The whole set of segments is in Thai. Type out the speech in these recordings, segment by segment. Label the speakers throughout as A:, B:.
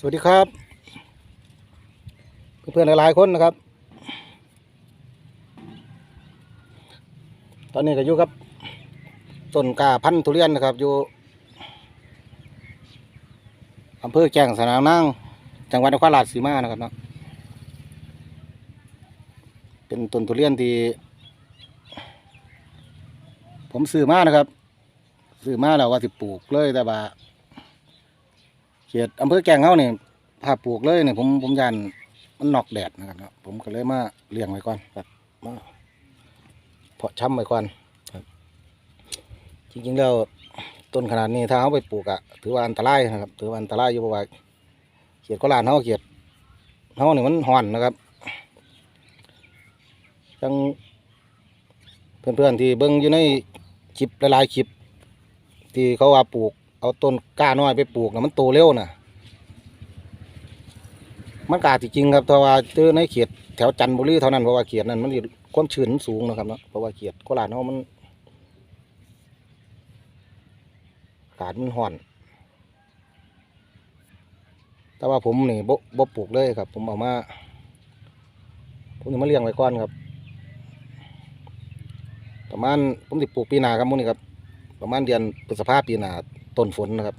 A: สวัสดีครับ เพื่อนๆหลายๆคนนะครับ ตอนนี้ก็อยู่กับต้นกาพันธุ์ทุเรียนนะครับ อยู่อำเภอแจ้งสนามนางจังหวัดนครราชสีมานะครับเนาะเป็นต้นทุเรียนที่ ผมซื้อมานะครับซื้อมาแล้วว่าสิปลูกเลยแต่ว่า เขตอำเภอแกงเฮาเนี่ถ้าปลูกเลยเนี่ยผมผมยันมันนอกแดดนะครับเนาะผมก็เลยมาเลี้ยงไว้ก่อนครับมาเพาะช้ำไว้ก่อนครับ จริงๆแล้วต้นขนาดนี้ถ้าเขาไปปลูกอะถือว่าอันตรายนะครับ ถือว่าอันตรายอยู่เพราะว่าเขียดก็ลานเขาเขียดเขาเนี่ยมันห่อนนะครับจังเพื่อนๆที่เบิ้งอยู่ในคลิปหลายๆคลิป ที่เขาว่าปลูก เอาต้นกล้าน้อยไปปลูกนะมันโตเร็วนะมันกาจริงๆครับแต่ว่าเจอในเขตแถวจันทบุรีเท่านั้นเพราะว่าเขตนั้นมันความชื้นสูงนะครับเนาะเพราะว่าเขตโคราชเนาะมันอากาศมันร้อน แต่ว่าผมนี่บ่บ่ปลูกเลยครับ ผมเอามาผมจะมาเลี้ยงไว้ก่อนครับ ประมาณผมจะปลูกปีหนาครับมุนี่ครับ ประมาณเดือนพฤษภาปีหนา ต้นฝนนะครับ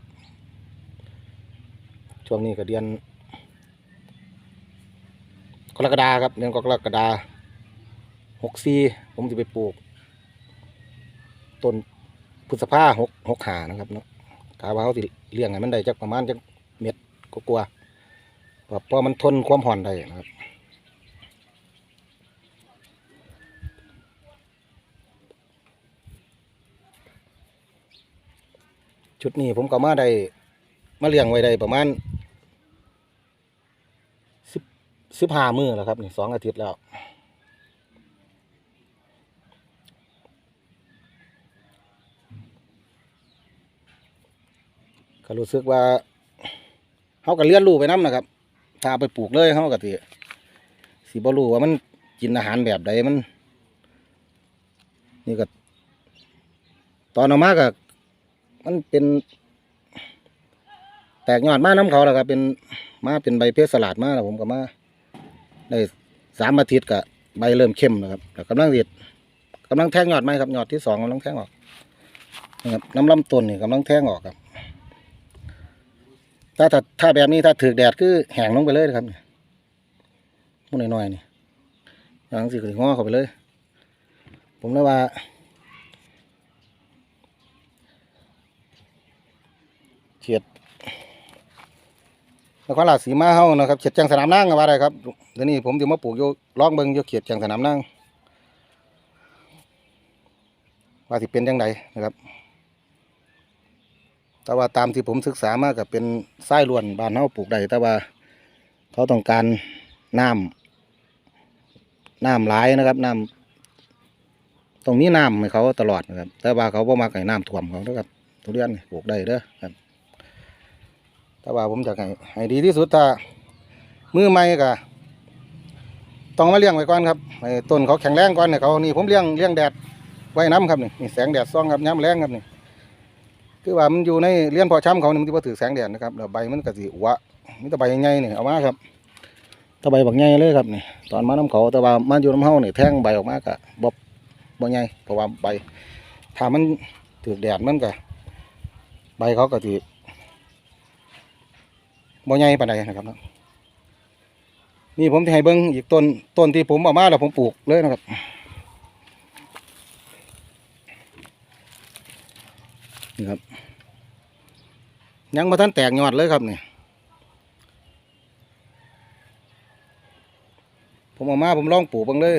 A: ช่วงนี้ก็เดือนกรกฎาครับเดือนกรกฎาหกสี่ผมจะไปปลูก ต้นพฤษภาหกหกหานะครับเนาะกาว่าเขาสิเลี้ยงให้มันได้จักประมาณจักเม็ดก็กลัวๆเพราะเพราะมันทนความห่อนได้นะครับ ชุดนี้ผมก็มาได้มาเลี้ยงไว้ได้ประมาณสิบสิบห้ามือแล้วครับนี่สองอาทิตย์แล้วก็รู้สึกว่าเขาก็เลี้ยนรู้ไปน้ำนะครับ ถ้าไปปลูกเลยเขาก็สิสิบ่รู้ว่ามันกินอาหารแบบใดมัน นี่ก็ตอนออกมาก็ มันเป็น แตกยอดมาน้ำเขาแล้วครับเป็นมาเป็นใบเพชรสลัดมาแล้วผมก็มาได้สามอาทิตย์กับใบเริ่มเข้มนะครับแต่กำลังเด็ดกำลังแทงยอดไหมครับยอดที่สองกำลังแทงออกนะครับน้ำลำต้นนี่กำลังแทงออกครับ ถ้าถ้าถ้าแบบนี้ถ้าถือแดดคือแห้งลงไปเลยนะครับมุนน้อยๆนี่อย่างสิกระงอเข้าไปเลย ผมเลยว่า เขียด นครราชสีมาเฮานะครับเขียดจังสนามนั่งก็ว่าได้ครับเดี๋ยวนี้ผมจะมาปลูกอยู่ลองเบิงอยู่เขียดจังสนามนั่งว่าสิเป็นจังไดนะครับ แต่ว่าตามที่ผมศึกษามาก็เป็นไส้ล้วนบานเฮาปลูกได้แต่ว่าเขาต้องการน้ำน้ำหลายนะครับน้ำตรงนี้น้ำให้เขาตลอดนะครับ แต่ว่าเขาบ่มักให้น้ำท่วมเขานะครับทุเรียนปลูกได้เด้อครับ แต่ว่าผมจะให้ให้ดีที่สุดถ้ามือใหม่ก็ต้องมาเลี้ยงไว้ก่อนครับให้ต้นเขาแข็งแรงก่อนเนี่ยเขานี่ผมเลี้ยงเลี้ยงแดดไว้น้ำครับนี่นี่แสงแดดส่องครับย้ำแรงครับนี่คือว่ามันอยู่ในเลี้ยนพอช้ำเขานี่มันจะมาถือแสงแดดนะครับแล้วใบมันก็สิหวะมีแต่ใบใหญ่ๆนี่เอามาครับตะใบบักใหญ่เลยครับนี่ตอนมาน้ำเขาแต่ว่ามาอยู่น้ำเฮานี่แท่งใบออกมาก็บ่บ่ใหญ่เพราะว่าใบถ้ามันถือแดดมันก็ใบเขาก็สิ บ่ใหญ่ปานใดนะครับเนาะนี่ผมจะให้เบิ้งอีกต้นต้นที่ผมเอามาแล้วผมปลูกเลยนะครับนี่ครับ ยังมาท่านแตกยอดเลยครับเนี่ยผมเอามาผมลองปลูกบ้างเลย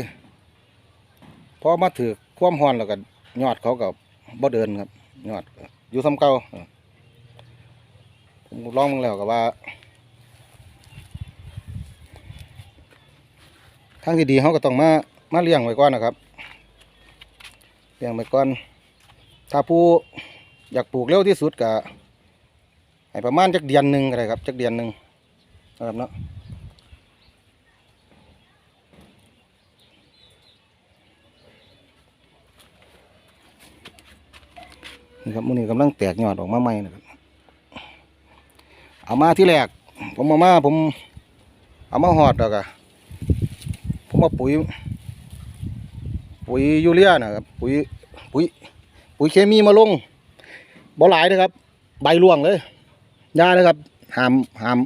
A: พอมาถือความห้อนแล้วก็ยอดเขากับบ่เดินครับยอดอยู่ซ้ำเก่าผมลองบางแล้วก็ว่า ทางที่ดีเขาก็ต้องมามาเลี้ยงไว้ก่อนนะครับเลี้ยงไว้ก่อน ถ้าผู้อยากปลูกเร็วที่สุดก็ให้ประมาณจักเดือนหนึ่งก็ได้ครับจักเดือนหนึ่งนะครับเนาะนี่ครับมันนี้กำลังแตกยอดออกมาใหม่นะครับเอามาที่แรกผมมามาผมเอามาหอดแล้วก็ ผมาปุ๋ย ปุ๋ยยูเรียนะครับ ปุ๋ย ปุ๋ย ปุ๋ยเคมีมาลงบ่หลายนะครับ ใบร่วงเลยยาเลยครับ หาม หาม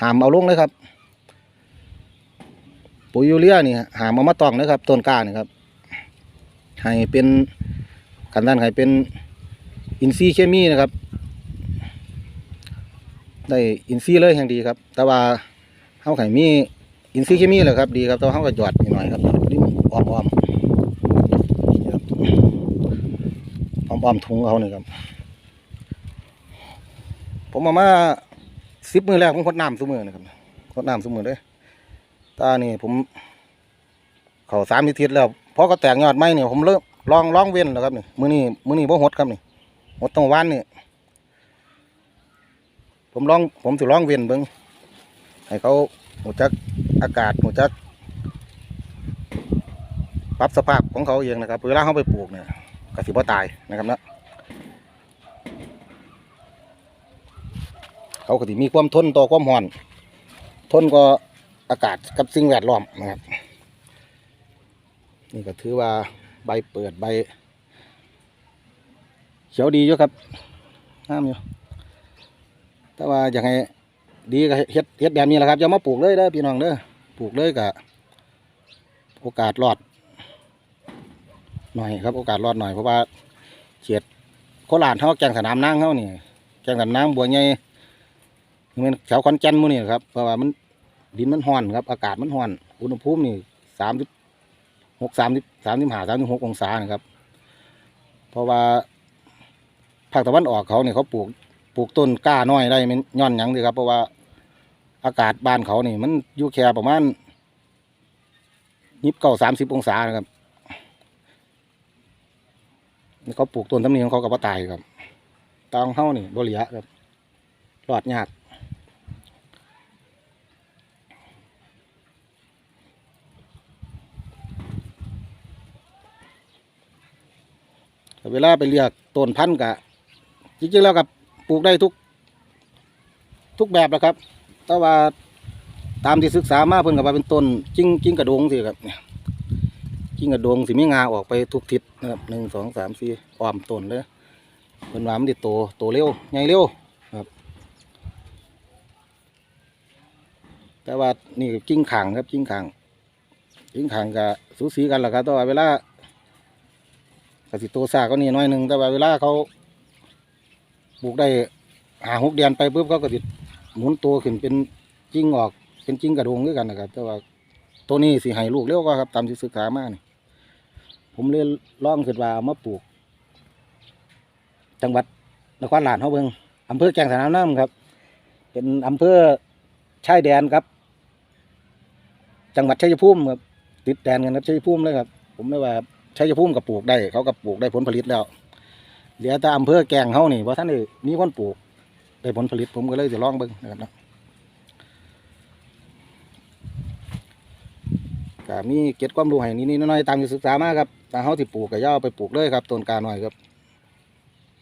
A: หามเอาลงเลยครับ ปุ๋ยยูเรียนี่หามเอามาตองนะครับ ต้นกล้านี่ครับ ให้เป็นกันด้านให้เป็นอินทรีเคมีนะครับ ได้อินทรีเลยแห่งดีครับ แต่ว่าเฮาไข่มี อินทรีเคมีแหละครับดีครับต่ว่าเฮาก็หยอดนิดหน่อยครับอดริมอ้อมๆครับอ้อมๆถุงเขานี่ครับ ผมมามาสิบมือแรกผมพดน้ำซุมือนะครับพดน้ำซุมือเลยตานี่ผมเขาสามอาทิตย์แล้วพอก็แตกยอดไม้เนี่ยผมเริ่มลองลองเว้นแล้วครับนี่มือนี่มือนี่บ่หดครับนี่หดตรงวันนี่ผมลองผมสิลองเว้นเบิ่งให้เขาหูจัก อากาศหูจักปรับสภาพของเขาเองนะครับเวลาเขาไปปลูกเนี่ยกสิบ่ตายนะครับนะเขาก็สิมีความทนต่อความร้อนทนก็อากาศกับสิ่งแวดล้อมนะครับ นี่ก็ถือว่าใบเปิดใบ เขียวดีอยู่ครับงามอยู่แต่ว่าอย่ากให้ดีก็เฮ็ดเฮ็ดแบบนี้แหละครับอย่ามาปลูกเลยเด้อพี่น้องเด้อ ปลูกเลยก็โอกาสรอด หน่อยครับ โอกาสรอดหน่อยเพราะว่าเขียดโคราชเขาแกงสนามนางเขานี่แกงสนามนางบัวใหญ่นี่มันแถวขอนแกนมู่นี่ครับเพราะว่ามันดินมันห้อนครับ อากาศมันห้อน อุณหภูมินี่สามสิบหกสามสิบสามสิบห้าสามสิบหกองศานะครับ เพราะว่าภาคตะวันออกเขาเนี่ยเขาปลูกปลูกต้นกล้าน้อยได้มันย้อนยังดีครับเพราะว่า อากาศบ้านเขานี่ มันอยู่แค่ประมาณยิบเก้าสามสิบองศานะครับนี่เขาปลูกต้นทำนี้ของเขากับว่าตายครับตองเขานี่บริยะครับรอดยากเวลาไปเลือกต้นพันธุ์กะจริงๆแล้วกับปลูกได้ทุก ทุกแบบแหละครับ แต่ว่าตามที่ศึกษามาเพิ่นกับว่าเป็นต้นจิ้งจิ้งกระโดงสิครับเนี่ยจิ้งกระโดงสิมีงาออกไปทุกทิศนะครับหนึ่งสองสามสี่อ้อมต้นเลยเพิ่นว่ามันติโตโตเร็วใหญ่เร็วครับ แต่ว่านี่ก็จิ้งขางครับจิ้งขางจิ้งขางกับสูสีกันแหละครับแต่ว่าเวลากสิโตซาก็นี่น้อยหนึ่งแต่ว่าเวลาเขาปลูกได้หาหกเดือนไปปุ๊บเขาก็สิด หมุนตัวขึ้นเป็นจิ้งออกเป็นจิ้งกระดงด้วยกันนะครับ แต่ว่าตัวนี้สิให้ลูกเร็วก็ครับตามที่ศึกษามานี่ผมเลยลองขึ้นว่าเอามาปลูก จังหวัดนครหลานเขาเบิงอำเภอแกงสนามน้ำครับ เป็นอำเภอชายแดนครับ จังหวัดชัยภูมิครับติดแดนกันครับชัยภูมิเลยครับ ผมเลยว่าชัยภูมิกับปลูกได้ เขาก็ปลูกได้ผลผลิตแล้วเหลือแต่อำเภอแกลงเขานี่เพราะท่านนี่มีคนปลูก ได้ผลผลิตผมก็เลยจะลองเบิ้งนะครับเนาะก็มีเก็บความรู้ให้นิดๆน้อยๆตามที่ศึกษามาครับถ้าเขาที่ปลูกก็ย่าเอไปปลูกเลยครับต้นกาหน่อยครับ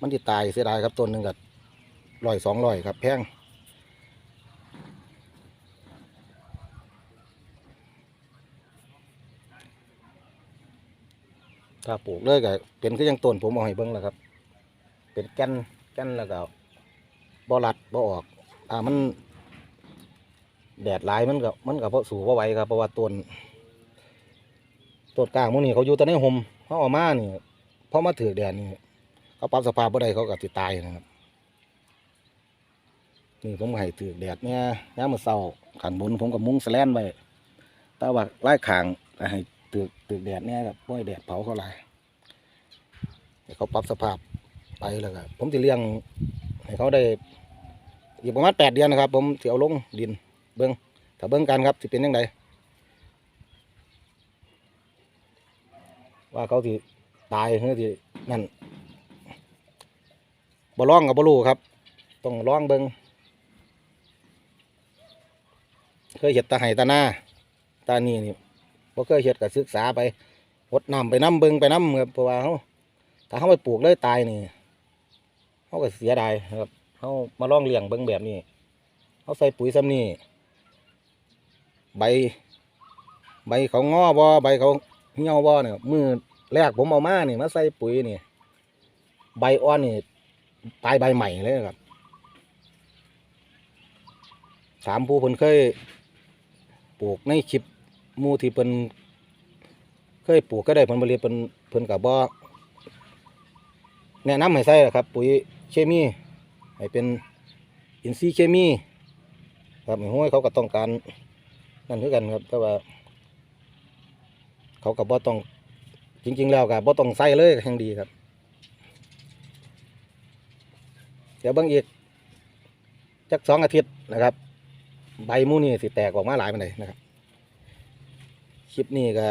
A: มันที่ตายเสียดายครับต้นหนึ่งกับร้อยสองร้อยครับ แพงถ้าปลูกเลยก็เป็นก็ยังต้นผมเอาให้เบิ้งแล้วครับ เป็นแก่นแก่นแล้วก็ บ่รัดบ่ออก อ่ามัน แดดหลายมันก็มันก็เพราะสูบว่าไวครับเพราะว่าต้นต้นกลางพวกนี้เขาอยู่ต่ในห่มเขาออกมานี่พอมาถือแดดนี่เขาปรับสภาพบ่ได้เขาก็ติดตายนะครับนี่ผมให้ถือแดดเนี่ยย้ามมือเศร้าขันบนผมกับมุ้งแสแลนไว้แต่ว่าไล่ขางให้ถือถือแดดเนี่ยครับเพราะให้แดดเผาเขาหลายให้เขาปรับสภาพไปแล้วก็ผมจะเลี้ยงให้เขาได้ อีกประมาณแปดเดือนนะครับ ผมจะเอาลงดินเบิ้งถ้าเบิ้งกันครับสิเป็นยังไงว่าเขาที่ตายหรือที่นั่นบ่ร้องกับบรู้ครับ ต้องร้องเบิ้งเคยเห็ดตาไห้ตาหน้าตานี่นี่บ่เคยเห็ดกับศึกษาไปหดน้ำไปน้ำเบิ้งไปน้ำครับเพราะว่าเขาถ้าเขาไปปลูกเลยตายนี่เขาก็เสียดายครับ เขามาล่องเลี้ยงเบิ้งแบบนี้เขาใส่ปุ๋ยซ้ำนี่ใบ ใบเขางอบ่ใบเขาเหี่ยวบ่เนี่ยมือแรกผมเอามาเนี่ยมาใส่ปุ๋ยนี่ใบอ่อนนี่ปลายใบใหม่เลยครับถามผู้เพิ่นเคยปลูกในคลิปมูที่เพิ่นเคยปลูกก็ได้ผลผลิตเพิ่นเพิ่นก็บ่แนะนำให้ใส่ครับ ปุ๋ยเคมี ให้เป็นอินทรีย์เคมี ครับห้วยเขาก็ต้องการนั่นคือกันครับ แต่ว่า เขาก็บ่ต้องจริง ๆ แล้วก็บ่ต้องใส่เลยแห่งดีครับ เดี๋ยวบิ่งอีกจักสองอาทิตย์นะครับ ใบมูนี่สิแตกออกมาหลายปานใดนะครับ คลิปนี้ก็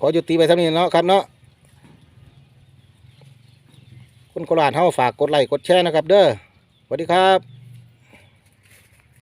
A: ขอหยุดติไปสักนี้เนาะครับเนาะ คนโคราชเฮาฝากกดไลค์กดแชร์นะครับ เด้อสวัสดีครับ